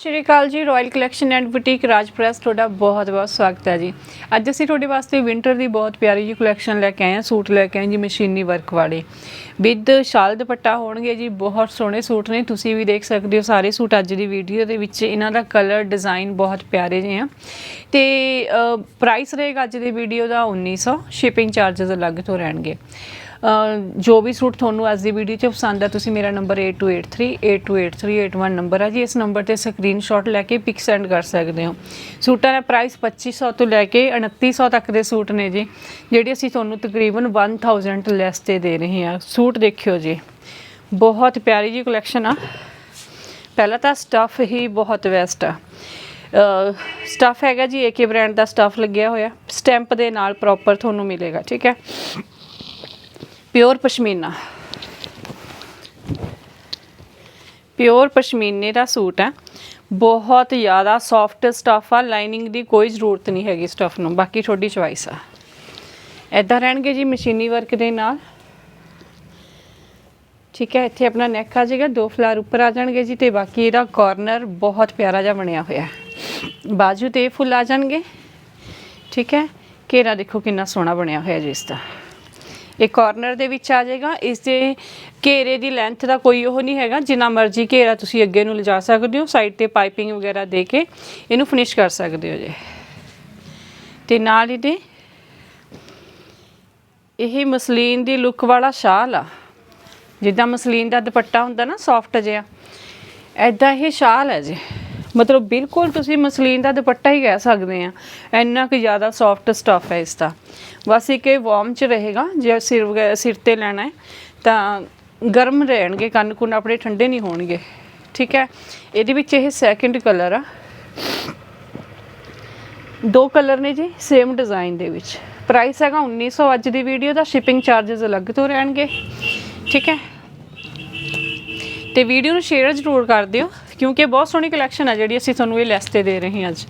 ਸ਼੍ਰੀ ਅਕਾਲ ਜੀ royal collection and boutique Raj press ਤੁਹਾਡਾ ਬਹੁਤ ਬਹੁਤ ਸਵਾਗਤ ਹੈ ਜੀ। ਅੱਜ ਅਸੀਂ ਤੁਹਾਡੇ ਵਾਸਤੇ ਵਿੰਟਰ ਦੀ ਬਹੁਤ ਪਿਆਰੀ ਜੀ ਕਲੈਕਸ਼ਨ ਲੈ ਕੇ ਆਏ ਹਾਂ, ਸੂਟ ਲੈ ਕੇ ਆਏ ਜੀ ਮਸ਼ੀਨੀ ਵਰਕ ਵਾਲੇ। ਵਿਦ ਸ਼ਾਲ ਦੁਪੱਟਾ ਹੋਣਗੇ ਜੀ, ਬਹੁਤ ਸੋਹਣੇ ਸੂਟ ਨੇ, ਤੁਸੀਂ ਵੀ ਦੇਖ ਸਕਦੇ ਹੋ ਸਾਰੇ ਸੂਟ ਅੱਜ ਦੀ ਵੀਡੀਓ ਦੇ ਵਿੱਚ, ਇਹਨਾਂ ਦਾ ਕਲਰ ਡਿਜ਼ਾਈਨ ਬਹੁਤ ਪਿਆਰੇ ਜਿਹੇ ਆ। ਤੇ ਪ੍ਰਾਈਸ ਰਹੇਗਾ ਅੱਜ ਦੀ ਵੀਡੀਓ ਦਾ 1900 ਸ਼ਿਪਿੰਗ ਚਾਰजेस ਅਲੱਗ ਤੋਂ ਰਹਿਣਗੇ। ਜੋ ਵੀ ਸੂਟ ਤੁਹਾਨੂੰ ਅੱਜ ਦੀ ਵੀਡੀਓ 'ਚ ਪਸੰਦ ਆ, ਤੁਸੀਂ ਮੇਰਾ ਨੰਬਰ 8283828381 ਨੰਬਰ ਆ ਜੀ। ਇਸ ਨੰਬਰ ਤੇ ਸਕਰੀਨਸ਼ਾਟ ਲੈ ਕੇ ਪਿਕ ਸੈਂਡ ਕਰ ਸਕਦੇ ਹੋ। ਸੂਟਾਂ ਦਾ ਪ੍ਰਾਈਸ 2500 ਤੋਂ ਲੈ ਕੇ 2900 ਤੱਕ ਦੇ ਸੂਟ ਨੇ ਜੀ, ਜਿਹੜੇ ਅਸੀਂ ਤੁਹਾਨੂੰ ਤਕਰੀਬਨ 1000 ਲੈਸ ਤੇ ਦੇ ਰਹੇ ਹਾਂ। ਸੂਟ ਦੇਖਿਓ ਜੀ। ਬਹੁਤ ਪਿਆਰੀ ਜੀ ਕਲੈਕਸ਼ਨ ਆ। ਪਹਿਲਾਂ ਤਾਂ ਸਟੱਫ ਹੀ ਬਹੁਤ ਬੈਸਟ ਆ। ਸਟੱਫ ਹੈਗਾ ਜੀ ਏਕੇ ਬ੍ਰਾਂਡ ਦਾ ਸਟੱਫ ਲੱਗਿਆ ਹੋਇਆ। ਸਟੈਂਪ ਦੇ ਨਾਲ ਪ੍ਰੋਪਰ ਤੁਹਾਨੂੰ ਮਿਲੇਗਾ, ਠੀਕ ਹੈ? ਪਿਓਰ ਪਸ਼ਮੀਨਾ। ਪਿਓਰ ਪਸ਼ਮੀਨੇ ਦਾ ਸੂਟ ਹੈ। ਬਹੁਤ ਜ਼ਿਆਦਾ ਸੌਫਟ ਸਟਫ ਆ ਲਾਈਨਿੰਗ ਦੀ ਕੋਈ ਜ਼ਰੂਰਤ ਨਹੀਂ ਹੈਗੀ ਸਟਫ ਨੂੰ। ਬਾਕੀ ਤੁਹਾਡੀ ਚੁਆਇਸ ਆ। ਐਦਾਂ ਰਹਿਣਗੇ ਜੀ ਮਸ਼ੀਨੀ ਵਰਕ ਦੇ ਨਾਲ। ਠੀਕ ਹੈ, ਇੱਥੇ ਆਪਣਾ ਨੈਕ ਆ ਜਾਏਗਾ, ਦੋ ਫਲਾਰ ਉੱਪਰ ਆ ਜਾਣਗੇ ਜੀ ਤੇ ਬਾਕੀ ਇਹਦਾ ਕਾਰਨਰ ਬਹੁਤ ਪਿਆਰਾ ਜਿਹਾ ਬਣਿਆ ਹੋਇਆ ਬਾਜੂ ਤੇ ਫੁੱਲ ਆ ਜਾਣਗੇ। ਠੀਕ ਹੈ, ਘੇਰਾ ਦੇਖੋ ਕਿੰਨਾ ਸੋਹਣਾ ਬਣਿਆ ਹੋਇਆ ਜੀ ਇਸ ਦਾ। ਇਹ ਕਾਰਨਰ ਦੇ ਵਿੱਚ ਆ ਜਾਏਗਾ। ਇਸ ਦੇ ਘੇਰੇ ਦੀ ਲੈਂਥ ਦਾ ਕੋਈ ਉਹ ਨਹੀਂ ਹੈਗਾ। ਜਿੰਨਾ ਮਰਜ਼ੀ ਘੇਰਾ ਤੁਸੀਂ ਅੱਗੇ ਨੂੰ ਲਿਜਾ ਸਕਦੇ ਹੋ। ਸਾਈਡ ਤੇ ਪਾਈਪਿੰਗ ਵਗੈਰਾ ਦੇ ਕੇ ਇਹਨੂੰ ਫਿਨਿਸ਼ ਕਰ ਸਕਦੇ ਹੋ ਜੀ। ਤੇ ਨਾਲ ਇਹਦੇ ਇਹ ਮਸਲੀਨ ਦੀ ਲੁੱਕ ਵਾਲਾ ਸ਼ਾਲ ਆ। ਜਿੱਦਾਂ ਮਸਲੀਨ ਦਾ ਦੁਪੱਟਾ ਹੁੰਦਾ ਨਾ ਸੌਫਟ ਜਿਹਾ। ਐਦਾਂ ਇਹ ਸ਼ਾਲ ਹੈ ਜੀ। ਮਤਲਬ ਬਿਲਕੁਲ ਤੁਸੀਂ ਮਸਲੀਨ ਦਾ ਦੁਪੱਟਾ ਹੀ ਕਹਿ ਸਕਦੇ ਆ। ਇੰਨਾ ਕੁ ਜ਼ਿਆਦਾ ਸੌਫਟ ਸਟਫ ਹੈ ਇਸ ਦਾ ਬਸ ਇੱਕ ਇਹ ਵਾਰਮ ਚ ਰਹੇਗਾ, ਜੇ ਸਿਰ ਸਿਰ ਤੇ ਲੈਣਾ ਹੈ, ਤਾਂ ਗਰਮ ਰਹਿਣਗੇ, ਕੰਨ ਕੁੰਨ ਆਪਣੇ ਠੰਡੇ ਨਹੀਂ ਹੋਣਗੇ। ਠੀਕ ਹੈ? ਇਹਦੇ ਵਿੱਚ ਇਹ ਸੈਕਿੰਡ ਕਲਰ ਆ। ਦੋ ਕਲਰ ਨੇ ਜੀ ਸੇਮ ਡਿਜ਼ਾਈਨ ਦੇ ਵਿੱਚ। ਪ੍ਰਾਈਸ ਹੈਗਾ 1900 ਅੱਜ ਦੀ ਵੀਡੀਓ ਦਾ ਸ਼ਿਪਿੰਗ ਚਾਰजेस ਅਲੱਗ ਤੋਂ ਰਹਿਣਗੇ। ਠੀਕ ਹੈ? ਤੇ ਵੀਡੀਓ ਨੂੰ ਸ਼ੇਅਰ ਜ਼ਰੂਰ ਕਰ ਦਿਓ। ਕਿਉਂਕਿ ਬਹੁਤ ਸੋਹਣੀ ਕਲੈਕਸ਼ਨ ਆ ਜਿਹੜੀ ਅਸੀਂ ਤੁਹਾਨੂੰ ਇਹ ਲੈਸ ਤੇ ਦੇ ਰਹੇ ਹਾਂ ਅੱਜ।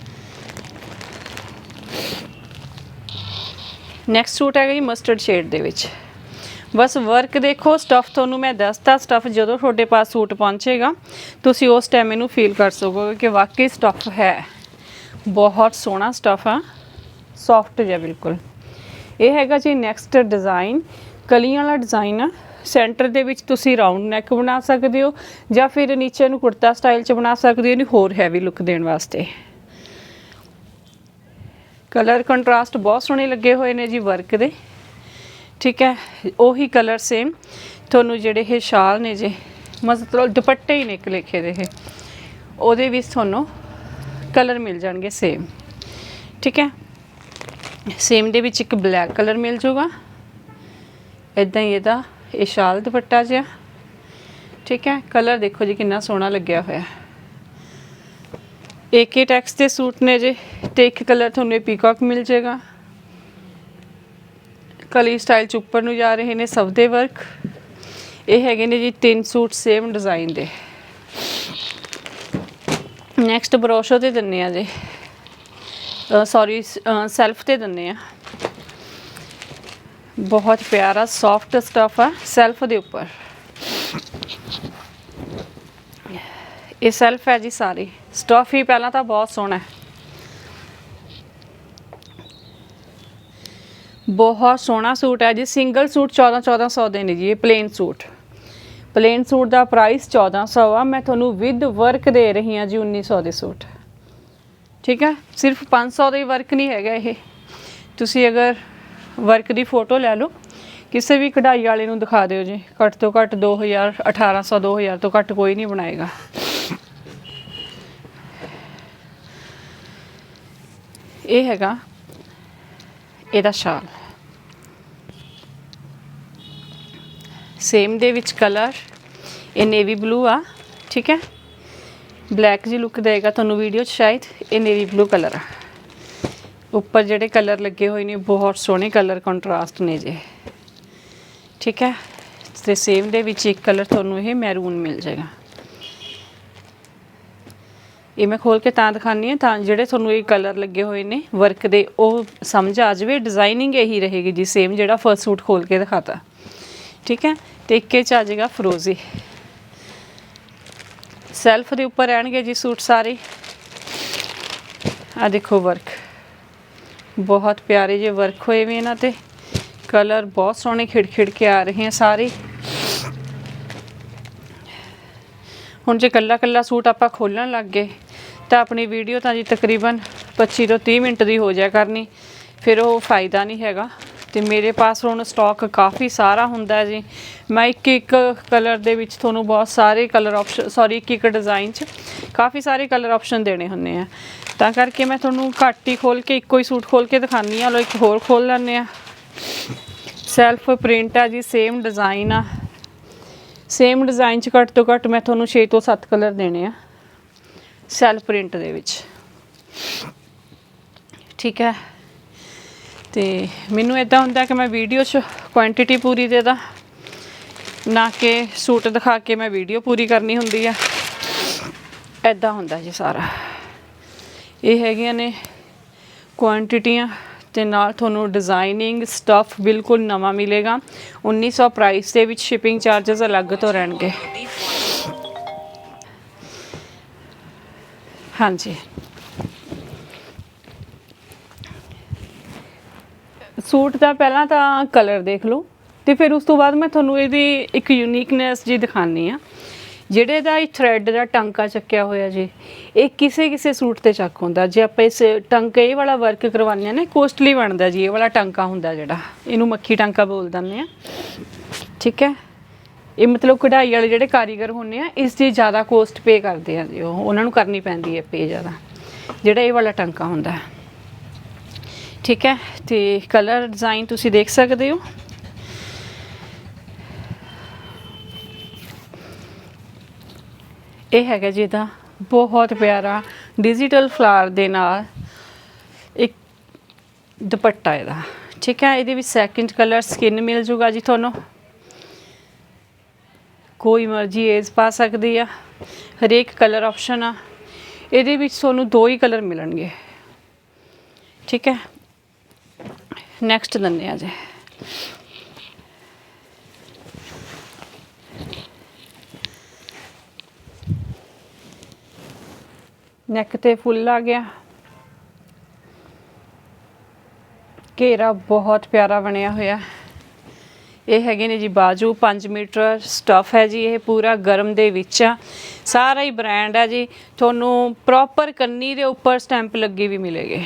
ਨੈਕਸਟ ਸੂਟ ਹੈਗਾ ਜੀ ਮਸਟਰਡ ਸ਼ੇਡ ਦੇ ਵਿੱਚ। ਬਸ ਵਰਕ ਦੇਖੋ ਸਟਫ ਤੁਹਾਨੂੰ ਮੈਂ ਦੱਸਤਾ ਸਟਫ ਜਦੋਂ ਤੁਹਾਡੇ ਪਾਸ ਸੂਟ ਪਹੁੰਚੇਗਾ, ਤੁਸੀਂ ਉਸ ਟਾਈਮ ਇਹਨੂੰ ਫੀਲ ਕਰ ਸਕੋਗੇ ਕਿ ਵਾਕਈ ਸਟਫ ਹੈ। ਬਹੁਤ ਸੋਹਣਾ ਸਟਫ ਆ ਸੌਫਟ ਜਿਹਾ ਬਿਲਕੁਲ। ਇਹ ਹੈਗਾ ਜੀ ਨੈਕਸਟ ਡਿਜ਼ਾਈਨ ਕਲੀਆਂ ਵਾਲਾ ਡਿਜ਼ਾਈਨ ਆ। ਸੈਂਟਰ ਦੇ ਵਿੱਚ ਤੁਸੀਂ ਰਾਉਂਡ ਨੈਕ ਬਣਾ ਸਕਦੇ ਹੋ ਜਾਂ ਫਿਰ ਨੀਚੇ ਨੂੰ ਕੁੜਤਾ ਸਟਾਈਲ ਚ ਬਣਾ ਸਕਦੇ ਹੋ, ਇਹਨੂੰ ਹੋਰ ਹੈਵੀ ਲੁੱਕ ਦੇਣ ਵਾਸਤੇ। ਕਲਰ ਕੰਟਰਾਸਟ ਬਹੁਤ ਸੋਹਣੇ ਲੱਗੇ ਹੋਏ ਨੇ ਜੀ ਵਰਕ ਦੇ। ਠੀਕ ਹੈ, ਉਹੀ ਕਲਰ ਸੇਮ ਤੁਹਾਨੂੰ ਜਿਹੜੇ ਇਹ ਸ਼ਾਲ ਨੇ ਜੇ, ਮਤਲਬ ਦੁਪੱਟੇ ਹੀ ਨੇ ਇੱਕ ਲਿਖੇ ਦੇ ਇਹ। ਉਹਦੇ ਵਿੱਚ ਤੁਹਾਨੂੰ ਕਲਰ ਮਿਲ ਜਾਣਗੇ ਸੇਮ ਠੀਕ ਹੈ ਸੇਮ ਦੇ ਵਿੱਚ ਇੱਕ ਬਲੈਕ ਕਲਰ ਮਿਲ ਜਾਊਗਾ। ਇਦਾਂ ਹੀ ਇਹਦਾ ਇਹ ਸ਼ਾਲ ਦੁਪੱਟਾ ਜਿਹਾ। ਠੀਕ ਹੈ, ਕਲਰ ਦੇਖੋ ਜੀ ਕਿੰਨਾ ਸੋਹਣਾ ਲੱਗਿਆ ਹੋਇਆ। ਏਕੇ ਟੈਕਸ ਦੇ ਸੂਟ ਨੇ ਜੇ, ਤੇ ਇੱਕ ਕਲਰ ਤੁਹਾਨੂੰ ਇਹ ਮਿਲ ਜਾਏਗਾ। ਕਲੀ ਸਟਾਈਲ ਚ ਉੱਪਰ ਨੂੰ ਜਾ ਰਹੇ ਨੇ ਸਭ ਦੇ ਵਰਕ ਇਹ ਹੈਗੇ ਨੇ ਜੀ ਤਿੰਨ ਸੂਟ ਸੇਮ ਡਿਜ਼ਾਈਨ ਦੇ। ਨੈਕਸਟ ਬਰੋਸ਼ੋ ਤੇ ਦਿੰਨੇ ਆ ਜੀ। ਸੌਰੀ ਸੈਲਫ ਤੇ ਦਿੰਨੇ ਆ। ਬਹੁਤ ਪਿਆਰਾ ਸੌਫਟ ਸਟਫ ਆ ਸੈਲਫ ਦੇ ਉੱਪਰ। ਇਹ ਸੈਲਫ ਹੈ ਜੀ ਸਾਰੀ। ਸਟਫ ਹੀ ਪਹਿਲਾਂ ਤਾਂ ਬਹੁਤ ਸੋਹਣਾ ਹੈ। ਬਹੁਤ ਸੋਹਣਾ ਸੂਟ ਹੈ ਜੀ। ਸਿੰਗਲ ਸੂਟ 14 1400 ਦੇ ਨੇ ਜੀ, ਇਹ ਪਲੇਨ ਸੂਟ। ਪਲੇਨ ਸੂਟ ਦਾ ਪ੍ਰਾਈਸ 1400 ਆ। ਮੈਂ ਤੁਹਾਨੂੰ ਵਿਦ ਵਰਕ ਦੇ ਰਹੀ ਹਾਂ ਜੀ 1900 ਦੇ ਸੂਟ। ਠੀਕ ਹੈ? ਸਿਰਫ 500 ਦਾ ਵਰਕ ਨਹੀਂ ਹੈਗਾ ਇਹ। ਤੁਸੀਂ ਅਗਰ ਵਰਕ ਦੀ ਫੋਟੋ ਲੈ ਲਓ। ਕਿਸੇ ਵੀ ਕਢਾਈ ਵਾਲੇ ਨੂੰ ਦਿਖਾ ਦਿਓ ਜੀ। ਘੱਟ ਤੋਂ ਘੱਟ 2000 1800 2000 ਤੋਂ ਘੱਟ ਕੋਈ ਨਹੀਂ ਬਣਾਏਗਾ। ਇਹ ਹੈਗਾ ਇਹਦਾ ਸ਼ਾਲ। ਸੇਮ ਦੇ ਵਿੱਚ ਕਲਰ ਇਹ ਨੇਵੀ ਬਲੂ ਆ, ਠੀਕ ਹੈ? ਬਲੈਕ ਜੀ ਲੁੱਕ ਦੇਗਾ ਤੁਹਾਨੂੰ ਵੀਡੀਓ 'ਚ ਸ਼ਾਇਦ, ਇਹ ਨੇਵੀ ਬਲੂ ਕਲਰ ਆ। ਉੱਪਰ ਜਿਹੜੇ ਕਲਰ ਲੱਗੇ ਹੋਏ ਨੇ, ਬਹੁਤ ਸੋਹਣੇ ਕਲਰ ਕੰਟਰਾਸਟ ਨੇ ਜੇ। ਠੀਕ ਹੈ? ਤੇ ਸੇਮ ਦੇ ਵਿੱਚ ਇੱਕ ਕਲਰ ਤੁਹਾਨੂੰ ਇਹ ਮੈਰੂਨ ਮਿਲ ਜਾਏਗਾ। ਇਹ ਮੈਂ ਖੋਲ ਕੇ ਤਾਂ ਦਿਖਾਨੀ ਆ ਤਾਂ ਜਿਹੜੇ ਤੁਹਾਨੂੰ ਇਹ ਕਲਰ ਲੱਗੇ ਹੋਏ ਨੇ ਵਰਕ ਦੇ, ਉਹ ਸਮਝ ਆ ਜਾਵੇ ਡਿਜ਼ਾਈਨਿੰਗ ਇਹੀ ਰਹੇਗੀ ਜੀ ਸੇਮ ਜਿਹੜਾ ਫਰਸਟ ਸੂਟ ਖੋਲ ਕੇ ਦਿਖਾਤਾ। ਠੀਕ ਹੈ? ਤੇ ਇੱਕੇ ਚ ਆ ਜਾਏਗਾ ਫਰੋਜ਼ੀ ਸੈਲਫ ਦੇ ਉੱਪਰ ਰਹਿਣਗੇ ਜੀ ਸੂਟ ਸਾਰੇ। ਆ ਦੇਖੋ ਵਰਕ ਬਹੁਤ ਪਿਆਰੇ ਜਿਹੇ ਵਰਕ ਹੋਏ ਵੀ ਇਹਨਾਂ ਤੇ। ਕਲਰ ਬਹੁਤ ਸੋਹਣੇ ਖਿੜਖਿੜ ਕੇ ਆ ਰਹੇ ਆ ਸਾਰੇ। ਹੁਣ ਜੇ ਕੱਲਾ ਕੱਲਾ ਸੂਟ ਆਪਾਂ ਖੋਲਣ ਲੱਗ ਗਏ, ਤਾਂ ਆਪਣੀ ਵੀਡੀਓ ਤਾਂ ਜੀ ਤਕਰੀਬਨ 25 ਤੋਂ 30 ਮਿੰਟ ਦੀ ਹੋ ਜਾਇਆ ਕਰਨੀ, ਫਿਰ ਉਹ ਫਾਇਦਾ ਨਹੀਂ ਹੈਗਾ। ਤੇ ਮੇਰੇ ਪਾਸ ਹੁਣ ਸਟਾਕ ਕਾਫੀ ਸਾਰਾ ਹੁੰਦਾ ਜੀ। ਮੈਂ ਇੱਕ ਇੱਕ ਕਲਰ ਦੇ ਵਿੱਚ ਤੁਹਾਨੂੰ ਬਹੁਤ ਸਾਰੇ ਕਲਰ ਆਪਸ਼ਨ ਸੌਰੀ ਇੱਕ ਇੱਕ ਡਿਜ਼ਾਈਨ 'ਚ ਕਾਫੀ ਸਾਰੇ ਕਲਰ ਆਪਸ਼ਨ ਦੇਣੇ ਹੁੰਦੇ ਆ। ਤਾਂ ਕਰਕੇ ਮੈਂ ਤੁਹਾਨੂੰ ਘੱਟ ਹੀ ਖੋਲ ਕੇ, ਇੱਕੋ ਹੀ ਸੂਟ ਖੋਲ ਕੇ ਦਿਖਾਨੀ ਆ ਲੋ ਇੱਕ ਹੋਰ ਖੋਲ ਲੈਂਦੇ ਆ ਸੈਲਫ ਪ੍ਰਿੰਟ ਆ ਜੀ ਸੇਮ ਡਿਜ਼ਾਈਨ ਆ। ਸੇਮ ਡਿਜ਼ਾਈਨ 'ਚ ਘੱਟ ਤੋਂ ਘੱਟ ਮੈਂ ਤੁਹਾਨੂੰ 6 ਤੋਂ 7 ਕਲਰ ਦੇਣੇ ਆ ਸੈਲਫ ਪ੍ਰਿੰਟ ਦੇ ਵਿੱਚ। ਠੀਕ ਹੈ। ਤੇ ਮੈਨੂੰ ਇਦਾਂ ਹੁੰਦਾ ਕਿ ਮੈਂ ਵੀਡੀਓ 'ਚ ਕੁਆਂਟੀਟੀ ਪੂਰੀ ਦੇ ਦਾਂ, ਨਾ ਕਿ ਸੂਟ ਦਿਖਾ ਕੇ ਮੈਂ ਵੀਡੀਓ ਪੂਰੀ ਕਰਨੀ ਹੁੰਦੀ ਆ। ਇਦਾਂ ਹੁੰਦਾ ਜੀ ਸਾਰਾ। ਇਹ ਹੈਗੀਆਂ ਨੇ ਕੁਆਂਟੀਟੀਆਂ ਤੇ ਨਾਲ ਤੁਹਾਨੂੰ ਡਿਜ਼ਾਈਨਿੰਗ ਸਟਫ ਬਿਲਕੁਲ ਨਵਾਂ ਮਿਲੇਗਾ। 1900 ਪ੍ਰਾਈਸ ਦੇ ਵਿੱਚ ਸ਼ਿਪਿੰਗ ਚਾਰजेस ਅਲੱਗ ਤੋਂ ਰਹਿਣਗੇ। ਹਾਂਜੀ। ਸੂਟ ਦਾ ਪਹਿਲਾਂ ਤਾਂ ਕਲਰ ਦੇਖ ਲਓ ਤੇ ਫਿਰ ਉਸ ਤੋਂ ਬਾਅਦ ਮੈਂ ਤੁਹਾਨੂੰ ਇਹਦੀ ਇੱਕ ਯੂਨੀਕਨੈਸ ਜੀ ਦਿਖਾਣੀ ਆ ਜਿਹੜੇ ਦਾ ਇਹ ਥ੍ਰੈਡ ਦਾ ਟਾਂਕਾ ਚੱਕਿਆ ਹੋਇਆ ਜੀ, ਇਹ ਕਿਸੇ ਕਿਸੇ ਸੂਟ ਤੇ ਚੱਕ ਹੁੰਦਾ। ਜੇ ਆਪਾਂ ਇਸ ਟਾਂਕੇ ਇਹ ਵਾਲਾ ਵਰਕ ਕਰਵਾਉਂਦੇ ਆ ਨਾ ਕੋਸਟਲੀ ਬਣਦਾ ਜੀ, ਇਹ ਵਾਲਾ ਟਾਂਕਾ ਹੁੰਦਾ ਜਿਹੜਾ। ਇਹਨੂੰ ਮੱਖੀ ਟਾਂਕਾ ਬੋਲ ਦਿੰਦੇ ਆ ਠੀਕ ਹੈ? ਇਹ ਮਤਲਬ ਕਢਾਈ ਵਾਲੇ ਜਿਹੜੇ ਕਾਰੀਗਰ ਹੁੰਦੇ ਆ, ਇਸ ਦੀ ਜ਼ਿਆਦਾ ਕੋਸਟ ਪੇ ਕਰਦੇ ਆ ਜੀ ਉਹ। ਉਹਨਾਂ ਨੂੰ ਕਰਨੀ ਪੈਂਦੀ ਹੈ ਪੇ ਜ਼ਿਆਦਾ। ਜਿਹੜਾ ਇਹ ਵਾਲਾ ਟਾਂਕਾ ਹੁੰਦਾ। ਹੈ ਠੀਕ ਹੈ, ਤੇ ਕਲਰ ਡਿਜ਼ਾਈਨ ਤੁਸੀਂ ਦੇਖ ਸਕਦੇ ਹੋ। ਇਹ ਹੈਗਾ ਜੀ ਇਹਦਾ ਬਹੁਤ ਪਿਆਰਾ ਡਿਜੀਟਲ ਫਲਾਰ ਦੇ ਨਾਲ ਇੱਕ ਦੁਪੱਟਾ ਇਹਦਾ। ਠੀਕ ਹੈ, ਇਹਦੇ ਵਿੱਚ ਸੈਕਿੰਡ ਕਲਰ ਸਕਿਨ ਮਿਲ ਜੂਗਾ ਜੀ ਤੁਹਾਨੂੰ। ਕੋਈ ਮਰਜ਼ੀ ਏਜ ਪਾ ਸਕਦੀ ਆ। ਹਰੇਕ ਕਲਰ ਆਪਸ਼ਨ ਆ। ਇਹਦੇ ਵਿੱਚ ਤੁਹਾਨੂੰ ਦੋ ਹੀ ਕਲਰ ਮਿਲਣਗੇ। ਠੀਕ ਹੈ ਨੈਕਸਟ ਦੰਨੇ ਆ ਜੇ ਨੈਕ ਤੇ ਫੁੱਲ ਆ ਗਿਆ ਘੇਰਾ ਬਹੁਤ ਪਿਆਰਾ ਬਣਿਆ ਹੋਇਆ। ਇਹ ਹੈਗੇ ਨੇ ਜੀ ਬਾਜੂ 5 ਮੀਟਰ ਸਟਫ ਹੈ ਜੀ, ਇਹ ਪੂਰਾ ਗਰਮ ਦੇ ਵਿੱਚ ਆ। ਸਾਰਾ ਹੀ ਬ੍ਰਾਂਡ ਹੈ ਜੀ। ਤੁਹਾਨੂੰ ਪ੍ਰੋਪਰ ਕੰਨੀ ਦੇ ਉੱਪਰ ਸਟੈਂਪ ਲੱਗੇ ਵੀ ਮਿਲੇਗੀ।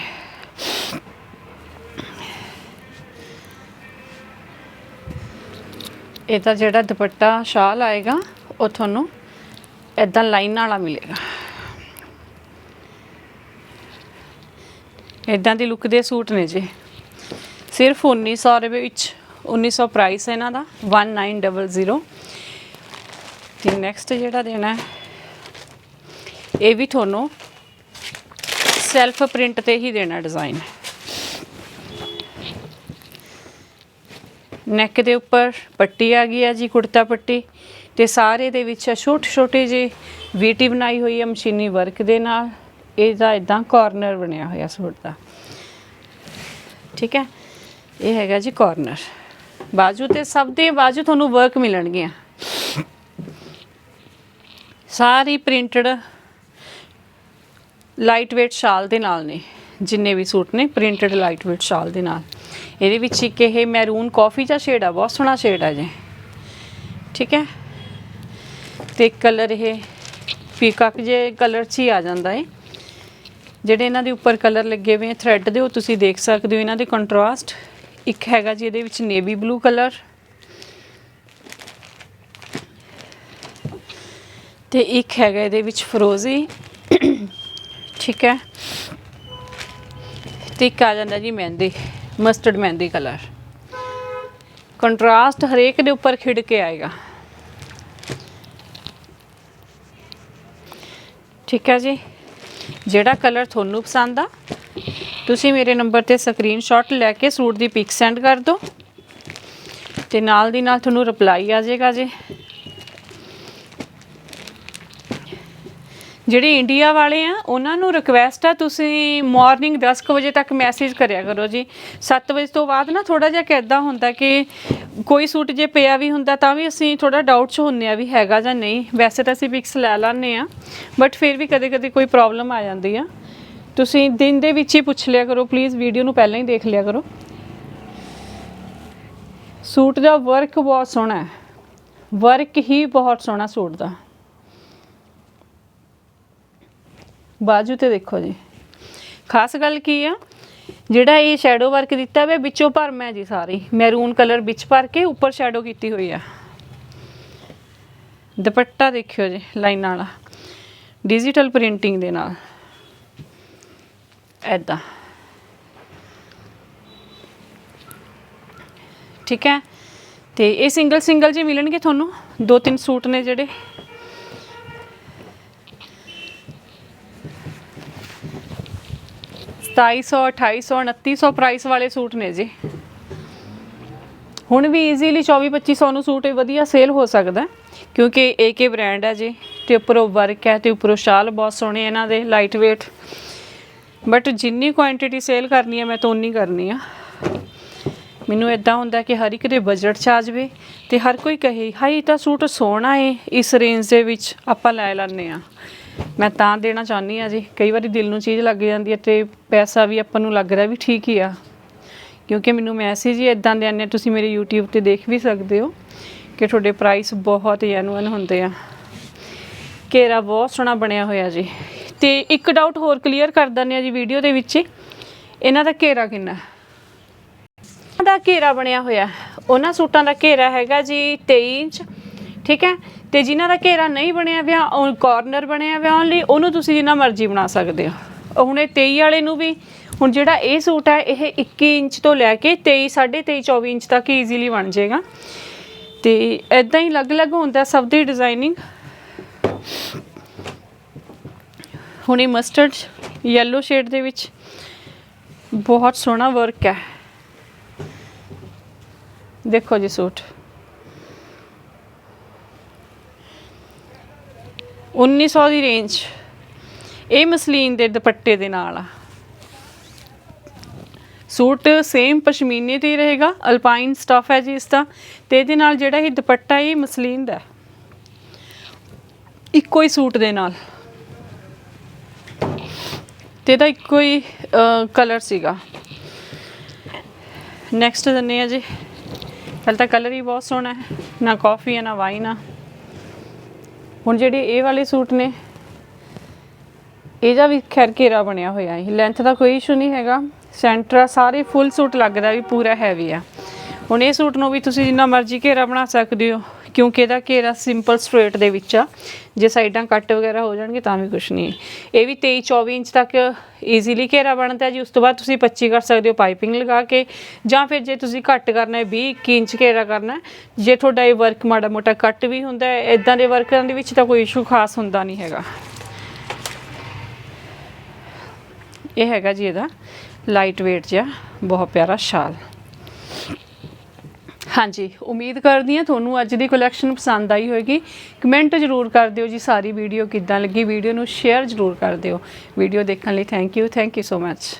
ਇਹਦਾ ਜਿਹੜਾ ਦੁਪੱਟਾ ਸ਼ਾਲ ਆਏਗਾ ਉਹ ਤੁਹਾਨੂੰ ਇਦਾਂ ਲਾਈਨ ਵਾਲਾ ਮਿਲੇਗਾ। ਇਦਾਂ ਦੀ ਲੁੱਕ ਦੇ ਸੂਟ ਨੇ ਜੀ। ਸਿਰਫ 1900 ਰੁਪਏ ਵਿੱਚ 1900 ਪ੍ਰਾਈਸ ਹੈ ਇਹਨਾਂ ਦਾ 1900 ਤੇ ਨੈਕਸਟ ਜਿਹੜਾ ਦੇਣਾ ਇਹ ਵੀ ਤੁਹਾਨੂੰ ਸੈਲਫ ਪ੍ਰਿੰਟ ਤੇ ਹੀ ਦੇਣਾ ਡਿਜ਼ਾਈਨ ਨੈਕ ਦੇ ਉੱਪਰ ਪੱਟੀ ਆ ਗਈ ਹੈ ਜੀ, ਕੁੜਤਾ ਪੱਟੀ। ਤੇ ਸਾਰੇ ਦੇ ਵਿੱਚ ਛੋਟੇ ਛੋਟੇ ਜਿਹੇ ਵੀਟੀ ਬਣਾਈ ਹੋਈ ਹੈ ਮਸ਼ੀਨੀ ਵਰਕ ਦੇ ਨਾਲ। ਇਹਦਾ ਇਦਾਂ ਕਾਰਨਰ ਬਣਿਆ ਹੋਇਆ ਸੂਟ ਦਾ। ਠੀਕ ਹੈ? ਇਹ ਹੈਗਾ ਜੀ ਕਾਰਨਰ ਬਾਜੂ ਤੇ ਸਭ ਦੇ ਬਾਜੂ ਤੁਹਾਨੂੰ ਵਰਕ ਮਿਲਣਗੀਆਂ। ਸਾਰੀ ਪ੍ਰਿੰਟਡ ਲਾਈਟ weight ਸ਼ਾਲ ਦੇ ਨਾਲ ਨੇ। ਜਿੰਨੇ ਵੀ ਸੂਟ ਨੇ ਪ੍ਰਿੰਟਡ ਲਾਈਟ weight ਸ਼ਾਲ ਦੇ ਨਾਲ। ਇਹਦੇ ਵਿੱਚ ਇੱਕ ਇਹ ਮੈਰੂਨ ਕਾਫੀ ਦਾ ਸ਼ੇਡ ਆ, ਬਹੁਤ ਸੋਹਣਾ ਸ਼ੇਡ ਆ ਜੀ ਠੀਕ ਹੈ? ਤੇ ਕਲਰ ਇਹ ਪੀਕਾਕ ਜੇ ਕਲਰ 'ਚ ਹੀ ਆ ਜਾਂਦਾ ਹੈ ਜਿਹੜੇ ਇਹਨਾਂ ਦੇ ਉੱਪਰ ਕਲਰ ਲੱਗੇ ਹੋਏ ਆ ਥ੍ਰੈਡ ਦੇ, ਉਹ ਤੁਸੀਂ ਦੇਖ ਸਕਦੇ ਹੋ ਇਹਨਾਂ ਦੇ ਕੰਟਰਾਸਟ ਇੱਕ ਹੈਗਾ ਜੀ ਇਹਦੇ ਵਿੱਚ ਨੇਵੀ ਬਲੂ ਕਲਰ ਤੇ ਇੱਕ ਹੈਗਾ ਇਹਦੇ ਵਿੱਚ ਫਰੋਜ਼ੀ ਠੀਕ ਹੈ? ਤੇ ਇੱਕ ਆ ਜਾਂਦਾ ਜੀ mehndi mustard mehndi colour contrast ਹਰੇਕ ਦੇ ਉੱਪਰ ਖਿੜ ਕੇ ਆਏਗਾ। ਠੀਕ ਹੈ ਜੀ? ਜਿਹੜਾ ਕਲਰ ਤੁਹਾਨੂੰ ਪਸੰਦ ਆ, ਤੁਸੀਂ ਮੇਰੇ ਨੰਬਰ ਤੇ ਸਕਰੀਨਸ਼ਾਟ ਲੈ ਕੇ ਸੂਟ ਦੀ ਪਿਕ ਸੈਂਡ ਕਰ ਦਿਓ। ਤੇ ਨਾਲ ਦੀ ਨਾਲ ਤੁਹਾਨੂੰ ਰਿਪਲਾਈ ਆ ਜਾਏਗਾ ਜੀ। ਜਿਹੜੇ ਇੰਡੀਆ ਵਾਲੇ ਆ, ਉਹਨਾਂ ਨੂੰ ਰਿਕਵੈਸਟ ਆ, ਤੁਸੀਂ ਮਾਰਨਿੰਗ 10:00 ਵਜੇ ਤੱਕ ਮੈਸੇਜ ਕਰਿਆ ਕਰੋ ਜੀ। 7 ਵਜੇ ਤੋਂ ਬਾਅਦ ਨਾ ਥੋੜਾ ਜਿਹਾ ਕਿੱਦਾਂ ਹੁੰਦਾ ਕਿ ਕੋਈ ਸੂਟ ਜੇ ਪਿਆ ਵੀ ਹੁੰਦਾ ਤਾਂ ਵੀ ਅਸੀਂ ਥੋੜਾ ਡਾਊਟ 'ਚ ਹੁੰਨੇ ਆ ਵੀ ਹੈਗਾ ਜਾਂ ਨਹੀਂ। ਵੈਸੇ ਤਾਂ ਅਸੀਂ ਪਿਕਸ ਲੈ ਲੈਂਦੇ ਆ ਬਟ ਫਿਰ ਵੀ ਕਦੇ-ਕਦੇ ਕੋਈ ਪ੍ਰੋਬਲਮ ਆ ਜਾਂਦੀ ਆ। ਤੁਸੀਂ ਦਿਨ ਦੇ ਵਿੱਚ ਹੀ ਪੁੱਛ ਲਿਆ ਕਰੋ ਪਲੀਜ਼ ਵੀਡੀਓ ਨੂੰ ਪਹਿਲਾਂ ਹੀ ਦੇਖ ਲਿਆ ਕਰੋ। ਸੂਟ ਦਾ ਵਰਕ ਬਹੁਤ ਸੋਹਣਾ ਹੈ। ਵਰਕ ਹੀ ਬਹੁਤ ਸੋਹਣਾ ਸੂਟ ਦਾ। ਬਾਜੂ ਤੇ ਦੇਖੋ ਜੀ। ਖਾਸ ਗੱਲ ਕੀ ਆ? ਜਿਹੜਾ ਇਹ ਸ਼ੈਡੋ ਵਰਕ ਦਿੱਤਾ ਹੋਇਆ ਵਿੱਚੋਂ ਭਰਮ ਹੈ ਜੀ ਸਾਰੀ। ਮੈਰੂਨ ਕਲਰ ਵਿੱਚ ਭਰ ਕੇ ਉੱਪਰ ਸ਼ੈਡੋ ਕੀਤੀ ਹੋਈ ਆ। ਦੁਪੱਟਾ ਦੇਖਿਓ ਜੀ, ਲਾਈਨਾਂ ਵਾਲਾ। ਡਿਜੀਟਲ ਪ੍ਰਿੰਟਿੰਗ ਦੇ ਨਾਲ। ਐਦਾਂ ਠੀਕ ਹੈ? ਤੇ ਇਹ ਸਿੰਗਲ ਸਿੰਗਲ ਜੇ ਮਿਲਣਗੇ ਤੁਹਾਨੂੰ? ਦੋ ਤਿੰਨ ਸੂਟ ਨੇ ਜਿਹੜੇ। ਸਤਾਈ ਸੌ 2800 2900 ਪ੍ਰਾਈਸ ਵਾਲੇ ਸੂਟ ਨੇ ਜੀ। ਹੁਣ ਵੀ ਈਜ਼ੀਲੀ 24 2500 ਨੂੰ ਸੂਟ ਇਹ ਵਧੀਆ ਸੇਲ ਹੋ ਸਕਦਾ ਹੈ, ਕਿਉਂਕਿ ਏਕੇ ਬ੍ਰਾਂਡ ਹੈ ਜੀ ਤੇ ਉੱਪਰੋਂ ਵਰਕ ਹੈ ਤੇ ਉੱਪਰੋਂ ਸ਼ਾਲ ਬਹੁਤ ਸੋਹਣੇ ਇਹਨਾਂ ਦੇ ਲਾਈਟ weight ਬਟ ਜਿੰਨੀ ਕੁਆਂਟੀਟੀ ਸੇਲ ਕਰਨੀ ਹੈ ਮੈਂ ਤਾਂ ਉਨੀ ਕਰਨੀ ਆ। ਮੈਨੂੰ ਇਦਾਂ ਹੁੰਦਾ ਕਿ ਹਰ ਇੱਕ ਦੇ ਬਜਟ 'ਚ ਆ ਜਾਵੇ ਤੇ ਹਰ ਕੋਈ ਕਹੇ ਹਾਈ ਤਾਂ ਸੂਟ ਸੋਹਣਾ ਏ ਇਸ ਰੇਂਜ ਦੇ ਵਿੱਚ ਆਪਾਂ ਲੈ ਲੈਂਦੇ ਆ ਮੈਂ ਤਾਂ ਦੇਣਾ ਚਾਹੁੰਦੀ ਆ ਜੀ। ਕਈ ਵਾਰੀ ਦਿਲ ਨੂੰ ਚੀਜ਼ ਲੱਗ ਜਾਂਦੀ ਹੈ ਤੇ ਪੈਸਾ ਵੀ ਆਪਾਂ ਨੂੰ ਲੱਗਦਾ ਵੀ ਠੀਕ ਹੀ ਆ। ਕਿਉਂਕਿ ਮੈਨੂੰ ਮੈਸੇਜ ਹੀ ਇਦਾਂ ਦੇ ਆਉਂਦੇ ਆ, ਤੁਸੀਂ ਮੇਰੇ YouTube ਤੇ ਦੇਖ ਵੀ ਸਕਦੇ ਹੋ ਕਿ ਤੁਹਾਡੇ ਪ੍ਰਾਈਸ ਬਹੁਤ ਜੈਨੂਅਨ ਹੁੰਦੇ ਆ। ਘੇਰਾ ਬਹੁਤ ਸੋਹਣਾ ਬਣਿਆ ਹੋਇਆ ਜੀ। ਤੇ ਇੱਕ ਡਾਊਟ ਹੋਰ ਕਲੀਅਰ ਕਰ ਦਿੰਦੇ ਆ ਜੀ ਵੀਡੀਓ ਦੇ ਵਿੱਚ। ਇਹਨਾਂ ਦਾ ਘੇਰਾ ਕਿੰਨਾ? ਦਾ ਘੇਰਾ ਬਣਿਆ ਹੋਇਆ। ਉਹਨਾਂ ਸੂਟਾਂ ਦਾ ਘੇਰਾ ਹੈਗਾ ਜੀ 23 ਇੰਚ। ਠੀਕ ਹੈ? ਤੇ ਜਿਨ੍ਹਾਂ ਦਾ ਘੇਰਾ ਨਹੀਂ ਬਣਿਆ ਹੋਇਆ ਉਹ ਕਾਰਨਰ ਬਣਿਆ ਹੋਇਆ ਓਨਲੀ ਉਹਨੂੰ ਤੁਸੀਂ ਜਿੰਨਾ ਮਰਜ਼ੀ ਬਣਾ ਸਕਦੇ ਹੋ। ਹੁਣ ਇਹ 23 ਵਾਲੇ ਨੂੰ ਵੀ, ਹੁਣ ਜਿਹੜਾ ਇਹ ਸੂਟ ਹੈ, ਇਹ 21 ਇੰਚ ਤੋਂ ਲੈ ਕੇ 23 23.5 24 ਇੰਚ ਤੱਕ ਈਜ਼ੀਲੀ ਬਣ ਜਾਏਗਾ। ਤੇ ਐਦਾਂ ਹੀ ਅਲੱਗ-ਅਲੱਗ ਹੁੰਦਾ ਸਭ ਦੀ ਡਿਜ਼ਾਈਨਿੰਗ ਹੁਣ ਇਹ ਮਸਟਰਡ ਯੈਲੋ ਸ਼ੇਡ ਦੇ ਵਿੱਚ ਬਹੁਤ ਸੋਹਣਾ ਵਰਕ ਹੈ। ਦੇਖੋ ਜੀ ਸੂਟ। 1900 ਦੀ ਰੇਂਜ ਇਹ ਮਸਲੀਨ ਦੇ ਦੁਪੱਟੇ ਦੇ ਨਾਲ ਆ। ਸੂਟ ਸੇਮ ਪਸ਼ਮੀਨੇ ਤੇ ਹੀ ਰਹੇਗਾ ਅਲਪਾਈਨ ਸਟਫ ਹੈ ਜੀ ਇਸ ਦਾ ਤੇ ਇਹਦੇ ਨਾਲ ਜਿਹੜਾ ਇਹ ਦੁਪੱਟਾ ਇਹ ਮਸਲੀਨ ਦਾ ਇੱਕੋ ਹੀ ਸੂਟ ਦੇ ਨਾਲ। ਤੇ ਇਹਦਾ ਇੱਕੋ ਹੀ ਕਲਰ ਸੀਗਾ। ਨੈਕਸਟ ਦਿੰਨੇ ਆ ਜੀ। ਪਹਿਲਾਂ ਤਾਂ ਕਲਰ ਹੀ ਬਹੁਤ ਸੋਹਣਾ ਹੈ। ਨਾ ਕਾਫੀ ਹੈ, ਨਾ ਵਾਈਨ ਆ। ਹੁਣ ਜਿਹੜੇ ਇਹ ਵਾਲੇ ਸੂਟ ਨੇ, ਇਹਦਾ ਵੀ ਖੈਰ ਘੇਰਾ ਬਣਿਆ ਹੋਇਆ ਹੈ। ਲੈਂਥ ਦਾ ਕੋਈ ਇਸ਼ੂ ਨਹੀਂ ਹੈਗਾ। ਸੈਂਟਰ ਸਾਰੇ ਫੁੱਲ ਸੂਟ ਲੱਗਦਾ ਵੀ ਪੂਰਾ ਹੈਵੀ ਆ। ਹੁਣ ਇਹ ਸੂਟ ਨੂੰ ਵੀ ਤੁਸੀਂ ਜਿੰਨਾ ਮਰਜ਼ੀ ਘੇਰਾ ਬਣਾ ਸਕਦੇ ਹੋ। ਕਿਉਂਕਿ ਇਹਦਾ ਘੇਰਾ ਸਿੰਪਲ ਸਟ੍ਰੇਟ ਦੇ ਵਿੱਚ ਆ। ਜੇ ਸਾਈਡਾਂ ਕੱਟ ਵਗੈਰਾ ਹੋ ਜਾਣਗੇ ਤਾਂ ਵੀ ਕੁਝ ਨਹੀਂ। ਇਹ ਵੀ 23 24 ਇੰਚ ਤੱਕ ਈਜ਼ੀਲੀ ਘੇਰਾ ਬਣਦਾ ਜੀ। ਉਸ ਤੋਂ ਬਾਅਦ ਤੁਸੀਂ 25 ਕਰ ਸਕਦੇ ਹੋ ਪਾਈਪਿੰਗ ਲਗਾ ਕੇ। ਜਾਂ ਫਿਰ ਜੇ ਤੁਸੀਂ ਘੱਟ ਕਰਨਾ ਹੈ 20 21 ਇੰਚ ਘੇਰਾ ਕਰਨਾ ਜੇ ਤੁਹਾਡਾ ਇਹ ਵਰਕ ਮਾੜਾ ਮੋਟਾ ਕੱਟ ਵੀ ਹੁੰਦਾ ਹੈ ਇਦਾਂ ਦੇ ਵਰਕਾਂ ਦੇ ਵਿੱਚ ਤਾਂ ਕੋਈ ਇਸ਼ੂ ਖਾਸ ਹੁੰਦਾ ਨਹੀਂ ਹੈਗਾ। ਇਹ ਹੈਗਾ ਜੀ ਇਹਦਾ ਲਾਈਟ weight ਜਿਹਾ, ਬਹੁਤ ਪਿਆਰਾ ਸ਼ਾਲ। ਹਾਂਜੀ, ਉਮੀਦ ਕਰਦੀ ਹਾਂ ਤੁਹਾਨੂੰ ਅੱਜ ਦੀ ਕਲੈਕਸ਼ਨ ਪਸੰਦ ਆਈ ਹੋਵੇਗੀ ਕਮੈਂਟ ਜ਼ਰੂਰ ਕਰ ਦਿਓ ਜੀ, ਸਾਰੀ ਵੀਡੀਓ ਕਿੱਦਾਂ ਲੱਗੀ ਵੀਡੀਓ ਨੂੰ ਸ਼ੇਅਰ ਜ਼ਰੂਰ ਕਰ ਦਿਓ। ਵੀਡੀਓ ਦੇਖਣ ਲਈ thank you thank you so much